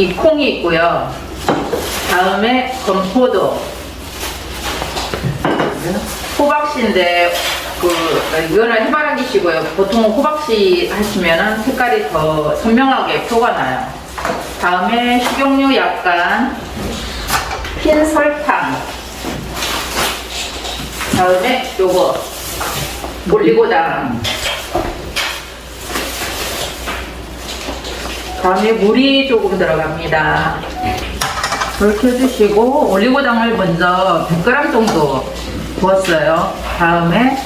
이 콩이 있고요. 다음에 건포도. 호박씨인데 그 이거는 해바라기씨고요. 보통 호박씨 하시면은 색깔이 더 선명하게 표가 나요. 다음에 식용유 약간, 흰 설탕. 다음에 요거 올리고당. 다음에 물이 조금 들어갑니다. 불 켜주시고 올리고당을 먼저 100g 정도 부었어요. 다음에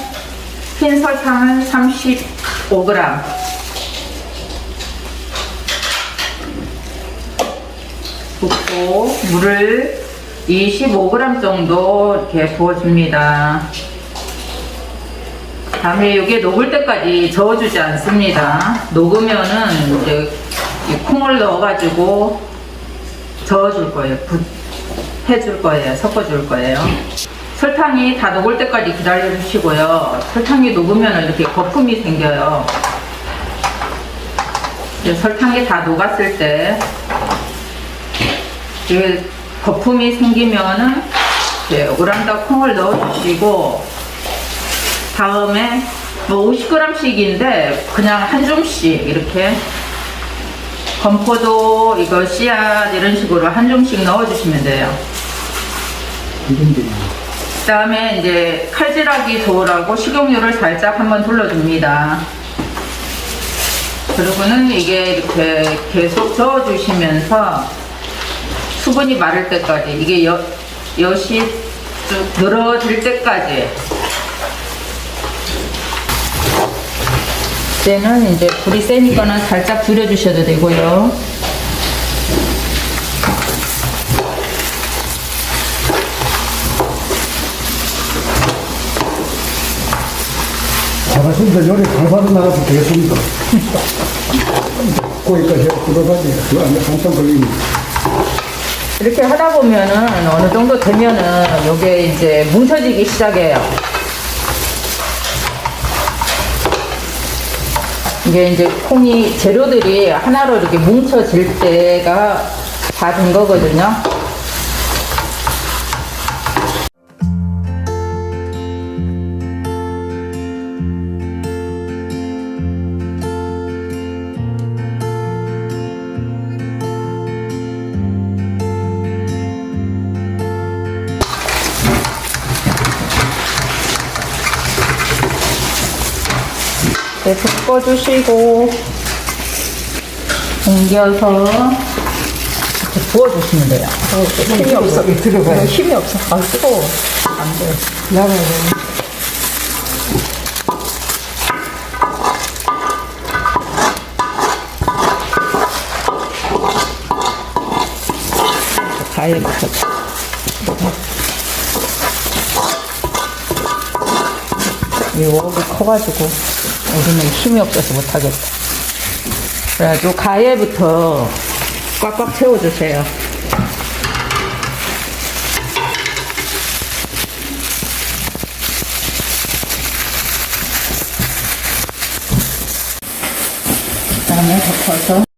흰 설탕은 35g. 붓고 물을 25g 정도 이렇게 부어줍니다. 다음에 이게 녹을 때까지 저어주지 않습니다. 녹으면은 이제 이 콩을 넣어가지고 저어줄 거예요. 붓, 해줄 거예요. 섞어줄 거예요. 설탕이 다 녹을 때까지 기다려 주시고요. 설탕이 녹으면 이렇게 거품이 생겨요. 설탕이 다 녹았을 때, 이게 거품이 생기면은, 오란다 콩을 넣어 주시고, 다음에 뭐 50g씩인데, 그냥 한 줌씩 이렇게 건포도, 이거 씨앗 이런 식으로 한 줌씩 넣어주시면 돼요. 그 다음에 이제 칼질하기 좋으라고 식용유를 살짝 한번 둘러줍니다. 그리고는 이게 이렇게 계속 저어주시면서 수분이 마를 때까지 이게 여, 엿이 쭉 늘어질 때까지 때는 이제 불이 세니까는 살짝 줄여주셔도 되고요. 잘하신다 요리 발바로 나가서 되겠습니다. 거기까지 들어가지 그 안에 한참 걸립니다. 이렇게 하다 보면은 어느 정도 되면은 요게 이제 뭉쳐지기 시작해요. 이게 이제 콩이 재료들이 하나로 이렇게 뭉쳐질 때가 다된 거거든요. 네, 섞어주시고 옮겨서 이렇게 부어주시면 돼요. 어, 힘이 없어. 들어가요. 어, 힘이 없어. 아, 뜨거워. 안 돼. 나가야 돼. 가위부터. 이 웍이 커가지고 우리는 힘이 없어서 못하겠다. 그래가지고 가위부터 꽉꽉 채워주세요. 그다음에 덮어서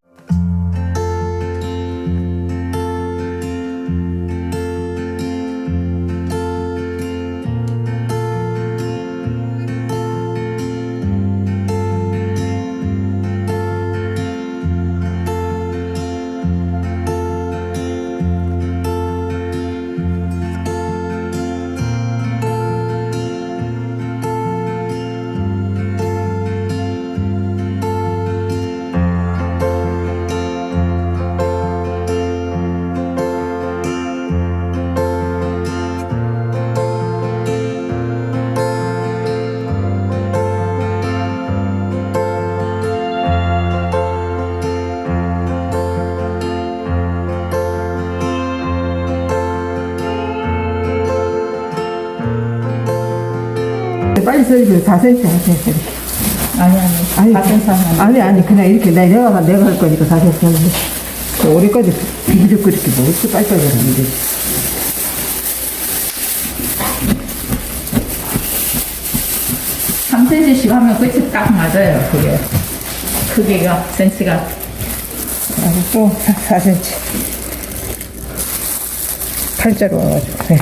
빨리 썰지 4cm 하세요. 이렇게. 아니 아니 아니, 같은 사람 아니, 아니, 그냥 이렇게 내- 내가, 내가 할 거니까 4cm 하는데. 그 오래까지 비비적 그렇게 뭐, 어떻게 빨리빨리 하는데. 삼 3cm씩 하면 끝이 딱 맞아요 그게 크기가 센치가 아, 또 4cm. 팔자로 와가지고, 네.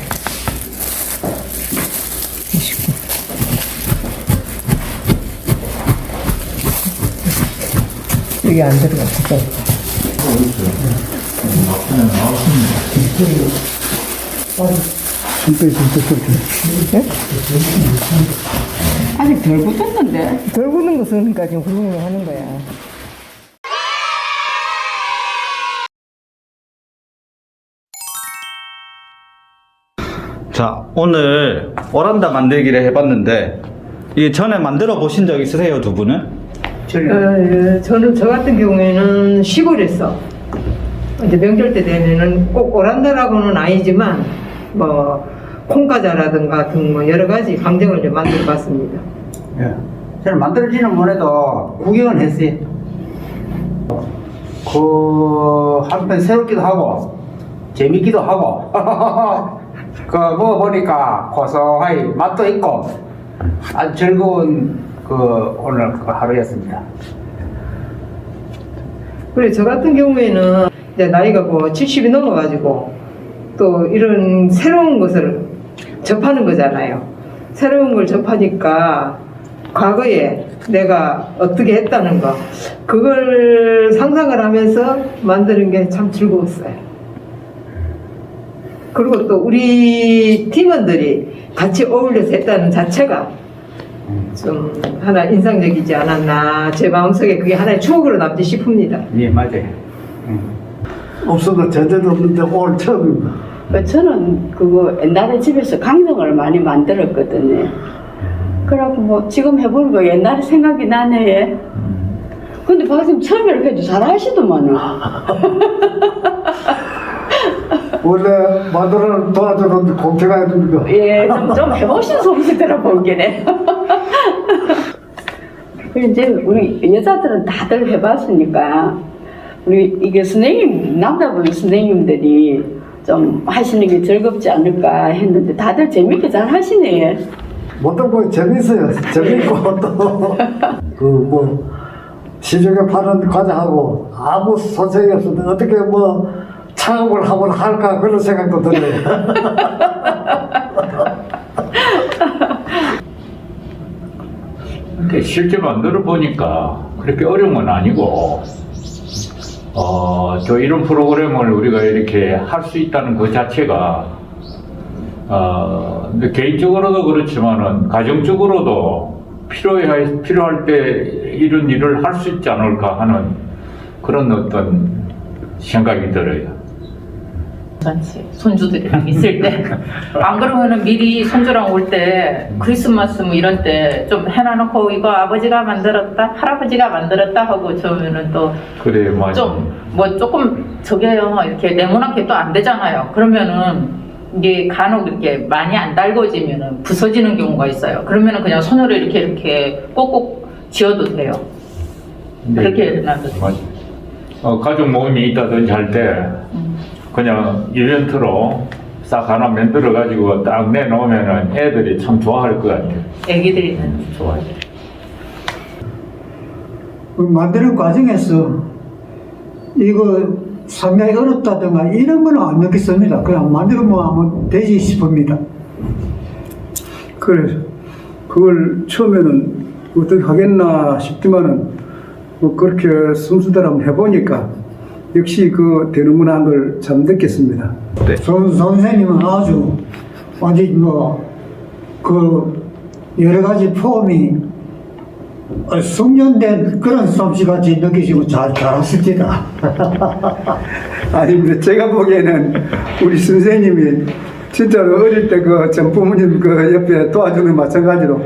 여기 안 들어갔어. 손빼 손빼 손빼. 아직 덜 굳었는데? 덜 굳는 것은 그러니까 지금 훌륭히 하는 거야. 자, 오늘 오란다 만들기를 해봤는데, 이게 전에 만들어 보신 적 있으세요, 두 분은? 어, 저는 저 같은 경우에는 시골에서 이제 명절 때 되면은 꼭 오란다라고는 아니지만 뭐 콩과자라든가 같은 뭐 여러 가지 강정을 좀 만들어 봤습니다. 예. 저는 만들어지는 못해도 구경은 했어요. 그, 한편 새롭기도 하고, 재밌기도 하고, 그, 먹어보니까 고소하이 맛도 있고, 아주 즐거운 그, 오늘 그 하루였습니다. 그리고 저 같은 경우에는 이제 나이가 뭐 70이 넘어가지고 또 이런 새로운 것을 접하는 거잖아요. 새로운 걸 접하니까 과거에 내가 어떻게 했다는 거 그걸 상상을 하면서 만드는 게 참 즐거웠어요. 그리고 또 우리 팀원들이 같이 어울려서 했다는 자체가 좀 하나 인상적이지 않았나 제 마음속에 그게 하나의 추억으로 남지 싶습니다. 예, 맞아요. 없어도 전제도 없는데 오늘 처음입니다. 그 저는 그거 옛날에 집에서 강정을 많이 만들었거든요. 그래갖고 뭐 지금 해보니까 옛날에 생각이 나네. 근데 박사님 처음에 이렇게 해도 잘 하시더만은. 원래 만들어 도와주는데 공평해야 됩니까? 예, 좀, 좀 해보신 솜씨 들어보기네. 이제 우리 여자들은 다들 해봤으니까 우리 이게 선생님 남자분 선생님들이 좀 하시는 게 즐겁지 않을까 했는데 다들 재밌게 잘 하시네. 뭐또 뭐 재밌어요. 재밌고 또 그 뭐 시중에 파는 과자하고 아무 소식이 없어도 어떻게 뭐 창업을 한번 할까 그런 생각도 들어요. 근데 실제 만들어 보니까 그렇게 어려운 건 아니고, 어, 저 이런 프로그램을 우리가 이렇게 할 수 있다는 그 자체가, 어, 개인적으로도 그렇지만은 가정적으로도 필요할, 필요할 때 이런 일을 할 수 있지 않을까 하는 그런 어떤 생각이 들어요. 잔치 손주들이랑 있을 때. 안 그러면은 미리 손주랑 올 때 크리스마스 뭐 이런 때 좀 해놔놓고 이거 아버지가 만들었다 할아버지가 만들었다 하고 저면은 그래, 맞아. 또좀뭐 조금 저게요. 이렇게 네모나게 또 안 되잖아요. 그러면은 이게 간혹 이렇게 많이 안 달궈지면은 부서지는 경우가 있어요. 그러면은 그냥 손으로 이렇게 이렇게 꼭꼭 지어도 돼요. 근데 그렇게 해놔도 돼요. 맞아. 어, 가족 모임이 있다든지 할 때 그냥 이벤트로 싹 하나 만들어 가지고 딱 내놓으면은 애들이 참 좋아할 것 같아요. 애기들이는 좋아해요 그 만드는 과정에서 이거 상당히 어렵다든가 이런 거는 안 느꼈습니다. 그냥 만들어만 하면 되지 싶습니다. 그래 그걸 처음에는 어떻게 하겠나 싶지만은 뭐 그렇게 순수대로 한번 해보니까 역시 그 되는구나 한 걸 참 느꼈습니다. 선, 선생님은 아주 완전 뭐그 여러 가지 폼이 어, 숙련된 그런 솜씨같이 느끼시고 잘, 잘하십니다. 아닙니다. 제가 보기에는 우리 선생님이 진짜로 어릴 때 그 전 부모님 그 옆에 도와주는 마찬가지로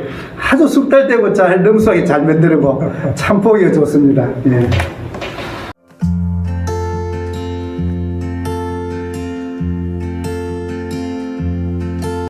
아주 숙달되고 잘 능수하게 잘 만들고 참 보기가 좋습니다. 예.